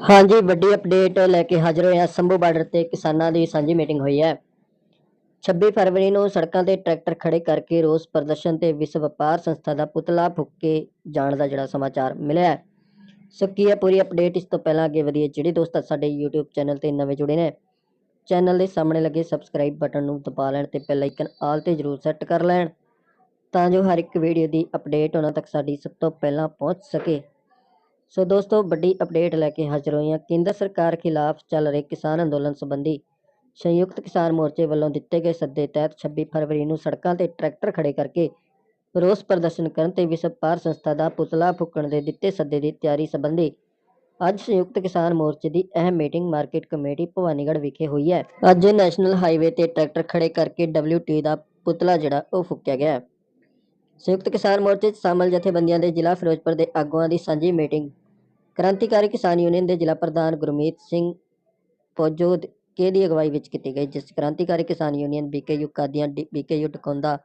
ਹਾਂਜੀ, ਵੱਡੀ ਅਪਡੇਟ ਲੈ ਕੇ ਹਾਜ਼ਰ ਹੋਏ ਹਾਂ ਸੰਭੂ ਬਾਰਡਰ ਤੇ ਕਿਸਾਨਾਂ ਦੀ ਸਾਂਝੀ ਮੀਟਿੰਗ ਹੋਈ ਹੈ। 26 ਫਰਵਰੀ ਨੂੰ ਸੜਕਾਂ ਤੇ ਟਰੈਕਟਰ ਖੜੇ ਕਰਕੇ ਰੋਸ ਪ੍ਰਦਰਸ਼ਨ ਤੇ ਵਿਸ਼ਵ ਵਪਾਰ ਸੰਸਥਾ ਦਾ ਪੁਤਲਾ ਫੂਕ ਕੇ ਜਾਣ ਦਾ ਜਿਹੜਾ ਸਮਾਚਾਰ ਮਿਲਿਆ ਹੈ। ਸੋ ਕੀ ਹੈ ਪੂਰੀ ਅਪਡੇਟ ਇਸ ਤੋਂ ਪਹਿਲਾਂ ਅੱਗੇ ਵਧੀਏ ਜਿਹੜੇ ਦੋਸਤ ਸਾਡੇ YouTube ਚੈਨਲ ਤੇ ਨਵੇਂ ਜੁੜੇ ਨੇ। ਚੈਨਲ ਦੇ ਸਾਹਮਣੇ ਲੱਗੇ ਸਬਸਕ੍ਰਾਈਬ ਬਟਨ ਨੂੰ ਦਬਾ ਲੈਣ ਤੇ ਬੈਲ ਆਈਕਨ ਆਲ ਤੇ ਜ਼ਰੂਰ ਸੈੱਟ ਕਰ ਲੈਣ ਤਾਂ ਜੋ ਹਰ ਇੱਕ ਵੀਡੀਓ ਦੀ ਅਪਡੇਟ ਉਹਨਾਂ ਤੱਕ ਸਾਡੀ ਸਭ ਤੋਂ ਪਹਿਲਾਂ ਪਹੁੰਚ ਸਕੇ। ਸੋ ਦੋਸਤੋ, ਵੱਡੀ ਅਪਡੇਟ ਲੈ ਕੇ ਹਾਜ਼ਰ ਹੋਏ ਹਾਂ। ਕੇਂਦਰ ਸਰਕਾਰ ਖਿਲਾਫ ਚੱਲ ਰਹੇ ਕਿਸਾਨ ਅੰਦੋਲਨ ਸੰਬੰਧੀ ਸੰਯੁਕਤ ਕਿਸਾਨ ਮੋਰਚੇ ਵੱਲੋਂ ਦਿੱਤੇ ਗਏ ਸੱਦੇ ਤਹਿਤ 26 ਫਰਵਰੀ ਨੂੰ ਸੜਕਾਂ ਤੇ ਟਰੈਕਟਰ ਖੜੇ ਕਰਕੇ ਰੋਸ ਪ੍ਰਦਰਸ਼ਨ ਕਰਨ ਤੇ ਵਿਸ਼ਵ ਪਾਰ ਸੰਸਥਾ ਦਾ ਪੁਤਲਾ ਫੂਕਣ ਦੇ ਦਿੱਤੇ ਸੱਦੇ ਦੀ ਤਿਆਰੀ ਸੰਬੰਧੀ ਅੱਜ ਸੰਯੁਕਤ ਕਿਸਾਨ ਮੋਰਚੇ ਦੀ ਅਹਿਮ ਮੀਟਿੰਗ ਮਾਰਕੀਟ ਕਮੇਟੀ ਭਵਾਨੀਗੜ੍ਹ ਵਿਖੇ ਹੋਈ ਹੈ। ਅੱਜ ਨੈਸ਼ਨਲ ਹਾਈਵੇ ਤੇ ਟਰੈਕਟਰ ਖੜੇ ਕਰਕੇ WT ਦਾ ਪੁਤਲਾ ਜਿਹੜਾ, ਉਹ ਫੂਕਿਆ ਗਿਆ ਸੰਯੁਕਤ ਕਿਸਾਨ ਮੋਰਚੇ 'ਚ ਸ਼ਾਮਲ ਜਥੇਬੰਦੀਆਂ ਦੇ ਜ਼ਿਲ੍ਹਾ ਫਿਰੋਜ਼ਪੁਰ ਦੇ ਆਗੂਆਂ ਦੀ ਸਾਂਝੀ ਮੀਟਿੰਗ ਕ੍ਰਾਂਤੀਕਾਰੀ ਕਿਸਾਨ ਯੂਨੀਅਨ ਦੇ ਜ਼ਿਲ੍ਹਾ ਪ੍ਰਧਾਨ ਗੁਰਮੀਤ ਸਿੰਘ ਪੋਜੋ ਕੇ ਦੀ ਅਗਵਾਈ ਵਿੱਚ ਕੀਤੀ ਗਈ, ਜਿਸ 'ਚ Krantikari Kisan union BKU Qadian BKU Takaunda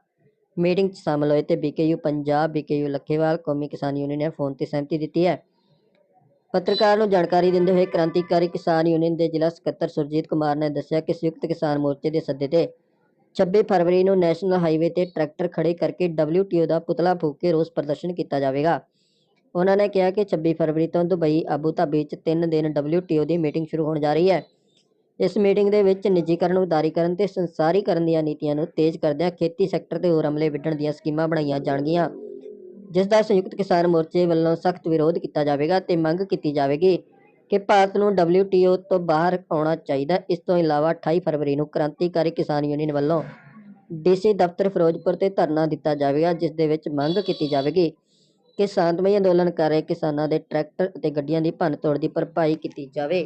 meeting 'ਚ ਸ਼ਾਮਲ ਹੋਏ ਤੇ ਬੀਕੇਯੂ ਪੰਜਾਬ ਬੀਕੇਯੂ ਲੱਖੇਵਾਲ, ਕੌਮੀ ਕਿਸਾਨ ਯੂਨੀਅਨ ਨੇ ਫੋਨ ਤੇ ਸਹਿਮਤੀ ਦਿੱਤੀ ਹੈ। ਪੱਤਰਕਾਰ ਨੂੰ ਜਾਣਕਾਰੀ ਦਿੰਦੇ ਹੋਏ ਕ੍ਰਾਂਤੀਕਾਰੀ ਕਿਸਾਨ ਯੂਨੀਅਨ ਦੇ ਜ਼ਿਲ੍ਹਾ ਸਕੱਤਰ ਸੁਰਜੀਤ ਕੁਮਾਰ ਨੇ ਦੱਸਿਆ ਕਿ ਸੰਯੁਕਤ ਕਿਸਾਨ ਮੋਰਚੇ ਦੇ ਸੱਦੇ ਤੇ 26 ਫਰਵਰੀ ਨੂੰ ਨੈਸ਼ਨਲ ਹਾਈਵੇ ਤੇ ਟਰੈਕਟਰ ਖੜੇ ਕਰਕੇ WTO ਦਾ ਪੁਤਲਾ ਫੂਕ ਕੇ ਰੋਸ ਪ੍ਰਦਰਸ਼ਨ ਕੀਤਾ ਜਾਵੇਗਾ। ਉਹਨਾਂ ਨੇ ਕਿਹਾ ਕਿ 26 ਫਰਵਰੀ ਤੋਂ ਦੁਬਈ, ਆਬੂ ਧਾਬੀ 'ਚ 3 ਦਿਨ WTO ਦੀ ਮੀਟਿੰਗ ਸ਼ੁਰੂ ਹੋਣ ਜਾ ਰਹੀ ਹੈ। ਇਸ ਮੀਟਿੰਗ ਦੇ ਵਿੱਚ ਨਿੱਜੀਕਰਨ, ਉਦਾਰੀਕਰਨ ਤੇ ਸੰਸਾਰੀਕਰਨ ਦੀਆਂ ਨੀਤੀਆਂ ਨੂੰ ਤੇਜ਼ ਕਰਦਿਆਂ ਖੇਤੀ ਸੈਕਟਰ ਤੇ ਹੋਰ ਅਮਲੇ ਵਿੱਢਣ ਦੀਆਂ ਸਕੀਮਾਂ ਬਣਾਈਆਂ ਜਾਣਗੀਆਂ। ਜਿਸ ਦਾ ਸੰਯੁਕਤ ਕਿਸਾਨ ਮੋਰਚੇ ਵੱਲੋਂ ਸਖਤ ਵਿਰੋਧ ਕੀਤਾ ਜਾਵੇਗਾ ਤੇ ਮੰਗ ਕੀਤੀ ਜਾਵੇਗੀ ਕਿ ਭਾਰਤ ਨੂੰ WTO ਤੋਂ ਬਾਹਰ ਆਉਣਾ ਚਾਹੀਦਾ। ਇਸ ਤੋਂ ਇਲਾਵਾ 28 ਫਰਵਰੀ ਨੂੰ ਕ੍ਰਾਂਤੀਕਾਰੀ ਕਿਸਾਨ ਯੂਨੀਅਨ ਵੱਲੋਂ ਡੀਸੀ ਦਫ਼ਤਰ ਫਿਰੋਜ਼ਪੁਰ ਤੇ ਧਰਨਾ ਦਿੱਤਾ ਜਾਵੇਗਾ, ਜਿਸ ਦੇ ਵਿੱਚ ਮੰਗ ਕੀਤੀ ਜਾਵੇਗੀ ਕਿ ਸ਼ਾਂਤਮਈ ਅੰਦੋਲਨ ਕਰ ਰਹੇ ਕਿਸਾਨਾਂ ਦੇ ਟਰੈਕਟਰ ਅਤੇ ਗੱਡੀਆਂ ਦੀ ਭੰਨਤੋੜ ਦੀ ਭਰਪਾਈ ਕੀਤੀ ਜਾਵੇ।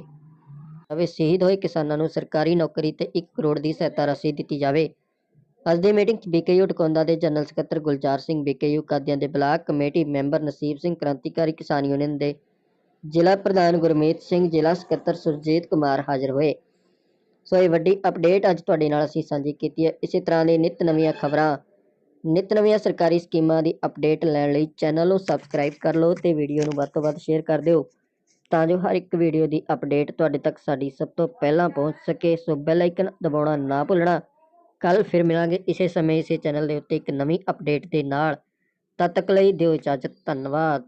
ਜਾਵੇ ਸ਼ਹੀਦ ਹੋਏ ਕਿਸਾਨਾਂ ਨੂੰ ਸਰਕਾਰੀ ਨੌਕਰੀ ਤੇ 1 ਕਰੋੜ ਦੀ ਸਹਾਇਤਾ ਰਾਸ਼ੀ ਦਿੱਤੀ ਜਾਵੇ। ਅੱਜ ਦੀ ਮੀਟਿੰਗ 'ਚ ਬੀਕੇਯੂ ਟਕੋਂਦਾ ਦੇ ਜਨਰਲ ਸਕੱਤਰ ਗੁਲਜ਼ਾਰ ਸਿੰਘ ਬੀਕੇਯੂ, ਕਾਦੀਆਂ ਦੇ block committee member Nasib Singh Krantikari, Kisan union ਦੇ ਜ਼ਿਲ੍ਹਾ ਪ੍ਰਧਾਨ ਗੁਰਮੀਤ ਸਿੰਘ, ਜ਼ਿਲ੍ਹਾ ਸਕੱਤਰ ਸੁਰਜੀਤ ਕੁਮਾਰ ਹਾਜ਼ਰ ਹੋਏ। ਸੋ ਇਹ ਵੱਡੀ ਅਪਡੇਟ ਅੱਜ ਤੁਹਾਡੇ ਨਾਲ ਅਸੀਂ ਸਾਂਝੀ ਕੀਤੀ ਹੈ। ਇਸੇ ਤਰ੍ਹਾਂ ਦੀ ਨਿਤ ਨਵੀਆਂ ਖਬਰਾਂ ਨਿਤ ਨਵੀਆਂ ਸਰਕਾਰੀ ਸਕੀਮਾਂ ਦੀ ਅਪਡੇਟ ਲੈਣ ਲਈ ਚੈਨਲ ਨੂੰ ਸਬਸਕ੍ਰਾਈਬ ਕਰ ਲਓ ਤੇ ਵੀਡੀਓ ਨੂੰ ਵੱਧ ਤੋਂ ਵੱਧ ਸ਼ੇਅਰ ਕਰ ਦਿਓ, ਤਾਂ ਜੋ ਹਰ ਇੱਕ ਵੀਡੀਓ ਦੀ ਅਪਡੇਟ ਤੁਹਾਡੇ ਤੱਕ ਸਾਡੀ ਸਭ ਤੋਂ ਪਹਿਲਾਂ ਪਹੁੰਚ ਸਕੇ। ਸੋ ਬੈਲ ਆਈਕਨ ਦਬਾਉਣਾ ਨਾ ਭੁੱਲਣਾ। ਕੱਲ ਫਿਰ ਮਿਲਾਂਗੇ ਇਸੇ ਸਮੇਂ ਇਸੇ ਚੈਨਲ ਦੇ ਉੱਤੇ ਇੱਕ ਨਵੀਂ ਅਪਡੇਟ ਦੇ ਨਾਲ। ਤਦ ਤੱਕ ਲਈ ਦਿਓ ਇਜਾਜ਼ਤ, ਧੰਨਵਾਦ।